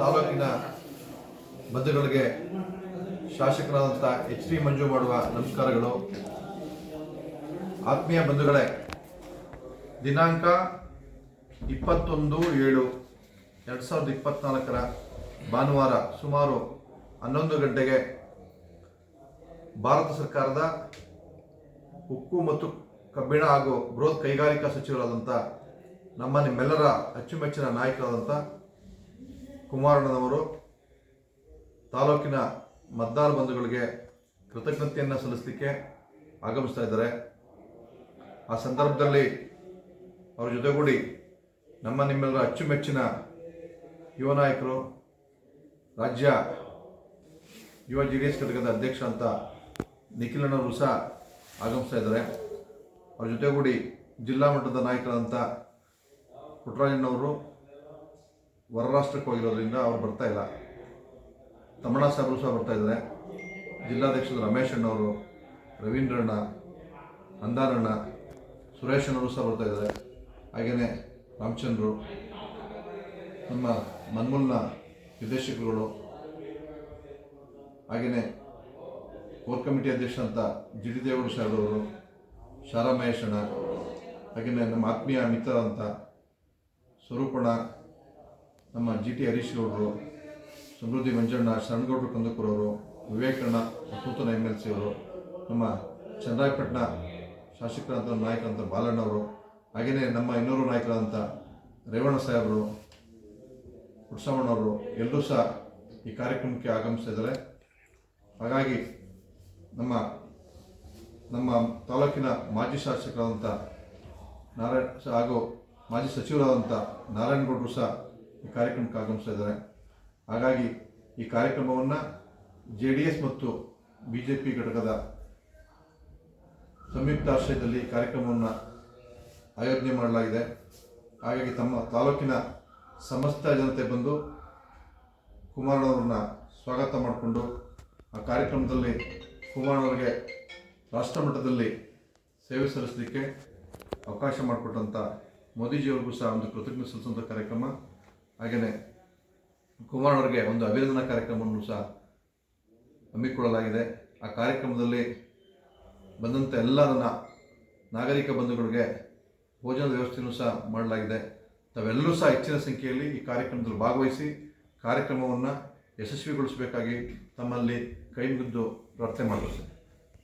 ತಾಲೂಕಿನ ಬಂಧುಗಳಿಗೆ ಶಾಸಕರಾದಂಥ H D ಮಂಜು ಮಾಡುವ ನಮಸ್ಕಾರಗಳು. ಆತ್ಮೀಯ ಬಂಧುಗಳೇ, ದಿನಾಂಕ ಇಪ್ಪತ್ತೊಂದು ಏಳು ಎರಡು ಸಾವಿರದ ಇಪ್ಪತ್ತ್ನಾಲ್ಕರ ಭಾನುವಾರ ಸುಮಾರು ಹನ್ನೊಂದು ಗಂಟೆಗೆ ಭಾರತ ಸರ್ಕಾರದ ಉಕ್ಕು ಮತ್ತು ಕಬ್ಬಿಣ ಹಾಗೂ ಬೃಹತ್ ಕೈಗಾರಿಕಾ ಸಚಿವರಾದಂಥ ನಮ್ಮ ನಿಮ್ಮೆಲ್ಲರ ಅಚ್ಚುಮೆಚ್ಚಿನ ನಾಯಕರಾದಂಥ ಕುಮಾರಣ್ಣನವರು ತಾಲೂಕಿನ ಮತದಾರ ಬಂಧುಗಳಿಗೆ ಕೃತಜ್ಞತೆಯನ್ನು ಸಲ್ಲಿಸಲಿಕ್ಕೆ ಆಗಮಿಸ್ತಾ ಇದ್ದಾರೆ. ಆ ಸಂದರ್ಭದಲ್ಲಿ ಅವರ ಜೊತೆಗೂಡಿ ನಮ್ಮ ನಿಮ್ಮೆಲ್ಲರ ಅಚ್ಚುಮೆಚ್ಚಿನ ಯುವ ನಾಯಕರು, ರಾಜ್ಯ ಯುವ ಜೆ ಡಿ ಎಸ್ ಘಟಕದ ಅಧ್ಯಕ್ಷ ಅಂತ ನಿಖಿಲಣ್ಣವರು ಸಹ ಆಗಮಿಸ್ತಾ ಇದ್ದಾರೆ. ಅವ್ರ ಜೊತೆಗೂಡಿ ಜಿಲ್ಲಾ ಮಟ್ಟದ ನಾಯಕರಾದಂಥ ಪುಟ್ಟರಾಜಣ್ಣವರು ಹೊರ ರಾಷ್ಟ್ರಕ್ಕೆ ಹೋಗಿರೋದ್ರಿಂದ ಅವ್ರು ಬರ್ತಾ ಇಲ್ಲ. ತಮ್ಮಣ್ಣ ಸಾಬ್ರು ಸಹ ಬರ್ತಾ ಇದ್ದಾರೆ. ಜಿಲ್ಲಾಧ್ಯಕ್ಷರು ರಮೇಶ್ ಅಣ್ಣವರು ರವೀಂದ್ರಣ್ಣ ಅಂದಾರಣ್ಣ ಸುರೇಶ್ ಅಣ್ಣವರು ಸಹ ಬರ್ತಾ ಇದ್ದಾರೆ. ಹಾಗೆಯೇ ರಾಮಚಂದ್ರು, ನಮ್ಮ ಮನ್ಮೂಲ್ನ ನಿರ್ದೇಶಕರುಗಳು ಹಾಗೆಯೇ ಕೋರ್ ಕಮಿಟಿ ಅಧ್ಯಕ್ಷ ಅಂತ ಜಿಡಿ ದೇವರು ಸಾಹೇಬ್ರವರು ಶಾರಾ ಮಹೇಶಣ್ಣ ಹಾಗೆಯೇ ನಮ್ಮ ಆತ್ಮೀಯ ಮಿತ್ರ ಅಂತ ಸ್ವರೂಪಣ್ಣ ನಮ್ಮ ಜಿ ಟಿ ಹರೀಶ್ ಗೌಡರು ಸಮೃದ್ಧಿ ಮಂಜಣ್ಣ, ಶರಣಗೌಡರು ಕಂದಕೂರವರು, ವಿವೇಕಣ್ಣ ನೂತನ ಎಂ ಎಲ್ ಸಿ ಅವರು, ನಮ್ಮ ಚಂದ್ರಾಯಪಟ್ಟಣ ಶಾಸಕರಂತ ನಾಯಕರಂತ ಬಾಲಣ್ಣವರು ಹಾಗೆಯೇ ನಮ್ಮ ಇನ್ನೂರು ನಾಯಕರಾದಂಥ ರೇವಣ್ಣ ಸಾಹೇಬರು ಪುಟ್ಸಮ್ಮಣ್ಣವರು ಎಲ್ಲರೂ ಸಹ ಈ ಕಾರ್ಯಕ್ರಮಕ್ಕೆ ಆಗಮಿಸಿದ್ದಾರೆ ಹಾಗಾಗಿ ನಮ್ಮ ನಮ್ಮ ತಾಲೂಕಿನ ಮಾಜಿ ಶಾಸಕರಾದಂಥ ನಾರಾಯಣ, ಹಾಗೂ ಮಾಜಿ ಸಚಿವರಾದಂಥ ನಾರಾಯಣಗೌಡರು ಸಹ ಈ ಕಾರ್ಯಕ್ರಮಕ್ಕೆ ಆಗಮಿಸ್ತಾ ಇದ್ದಾರೆ. ಹಾಗಾಗಿ ಈ ಕಾರ್ಯಕ್ರಮವನ್ನು ಜೆ ಡಿ ಎಸ್ ಮತ್ತು ಬಿ ಜೆ ಪಿ ಘಟಕದ ಸಂಯುಕ್ತ ಆಶ್ರಯದಲ್ಲಿ ಈ ಕಾರ್ಯಕ್ರಮವನ್ನು ಆಯೋಜನೆ ಮಾಡಲಾಗಿದೆ. ಹಾಗಾಗಿ ತಮ್ಮ ತಾಲೂಕಿನ ಸಮಸ್ತ ಜನತೆ ಬಂದು ಕುಮಾರಣ್ಣವ್ರನ್ನ ಸ್ವಾಗತ ಮಾಡಿಕೊಂಡು ಆ ಕಾರ್ಯಕ್ರಮದಲ್ಲಿ ಕುಮಾರಣ್ಣವ್ರಿಗೆ ರಾಷ್ಟ್ರ ಮಟ್ಟದಲ್ಲಿ ಸೇವೆ ಸಲ್ಲಿಸಲಿಕ್ಕೆ ಅವಕಾಶ ಮಾಡಿಕೊಟ್ಟಂಥ ಮೋದಿಜಿಯವ್ರಿಗೂ ಸಹ ಒಂದು ಕೃತಜ್ಞತೆ ಸಲ್ಲಿಸುವಂಥ ಕಾರ್ಯಕ್ರಮ. ಹಾಗೆಯೇ ಅವರಿಗೆ ಒಂದು ಅಭಿನಂದನಾ ಕಾರ್ಯಕ್ರಮವನ್ನು ಸಹ ಹಮ್ಮಿಕೊಳ್ಳಲಾಗಿದೆ. ಆ ಕಾರ್ಯಕ್ರಮದಲ್ಲಿ ಬಂದಂಥ ಎಲ್ಲ ನನ್ನ ನಾಗರಿಕ ಬಂಧುಗಳಿಗೆ ಭೋಜನದ ವ್ಯವಸ್ಥೆಯನ್ನು ಸಹ ಮಾಡಲಾಗಿದೆ. ತಾವೆಲ್ಲರೂ ಸಹ ಹೆಚ್ಚಿನ ಸಂಖ್ಯೆಯಲ್ಲಿ ಈ ಕಾರ್ಯಕ್ರಮದಲ್ಲಿ ಭಾಗವಹಿಸಿ ಕಾರ್ಯಕ್ರಮವನ್ನು ಯಶಸ್ವಿಗೊಳಿಸಬೇಕಾಗಿ ತಮ್ಮಲ್ಲಿ ಕೈ ಮುಗಿದು ಪ್ರಾರ್ಥನೆ ಮಾಡುತ್ತೇನೆ